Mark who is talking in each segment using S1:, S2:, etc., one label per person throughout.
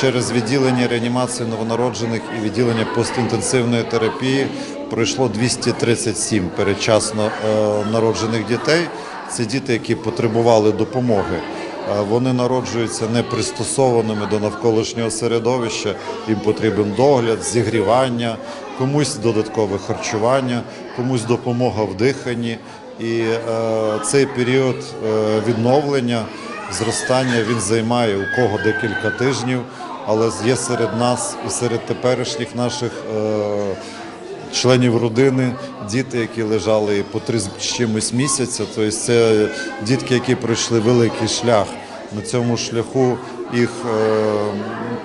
S1: через відділення реанімації новонароджених і відділення постінтенсивної терапії пройшло 237 передчасно е, народжених дітей. Це діти, які потребували допомоги. Е, Вони народжуються непристосованими до навколишнього середовища. Їм потрібен догляд, зігрівання, комусь додаткове харчування, комусь допомога в диханні. І е, цей період відновлення, зростання він займає у кого декілька тижнів, але є серед нас і серед теперішніх наших. Е, членів родини, діти, які лежали по три з чимось місяця. Тобто це дітки, які пройшли великий шлях. На цьому шляху їх е,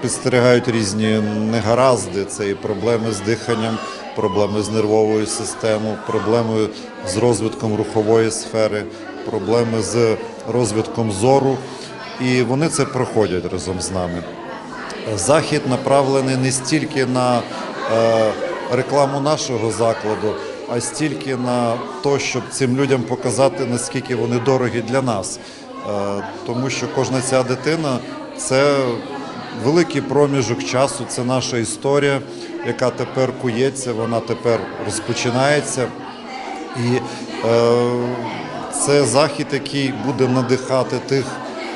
S1: підстерігають різні негаразди. Це і проблеми з диханням, проблеми з нервовою системою, проблеми з розвитком рухової сфери, проблеми з розвитком зору. І вони це проходять разом з нами. Захід направлений не стільки на е, рекламу нашого закладу, а стільки на те, щоб цим людям показати, наскільки вони дорогі для нас. Е, тому що кожна ця дитина це великий проміжок часу, це наша історія, яка тепер кується, вона тепер розпочинається. І е, це захід, який буде надихати тих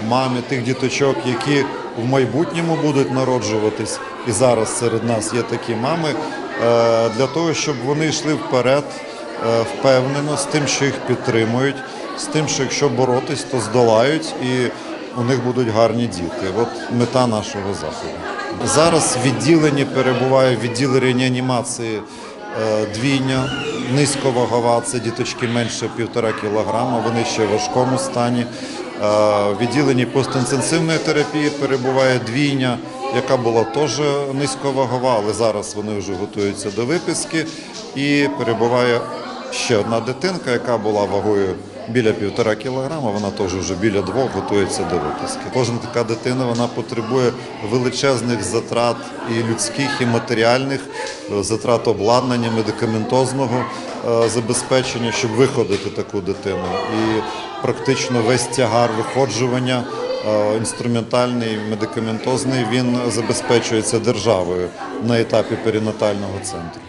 S1: мам, тих діточок, які в майбутньому будуть народжуватись. І зараз серед нас є такі мами, е, для того, щоб вони йшли вперед е, впевнено з тим, що їх підтримують, з тим, що якщо боротись, то здолають і у них будуть гарні діти. От мета нашого заходу. Зараз в відділенні перебуває відділ реанімації двійня, низьковагова, це діточки менше півтора кілограма, вони ще в важкому стані. Е, В відділенні постінтенсивної терапії перебуває двійня, яка була теж низьковагова, але зараз вони вже готуються до виписки. І перебуває ще одна дитинка, яка була вагою біля півтора кілограма, вона теж вже біля двох готується до виписки. Кожна така дитина вона потребує величезних затрат і людських, і матеріальних е, затрат обладнання, медикаментозного е, забезпечення, щоб виходити таку дитину. І практично весь тягар виходжування. е, Інструментальний медикаментозний він забезпечується державою на етапі перинатального центру.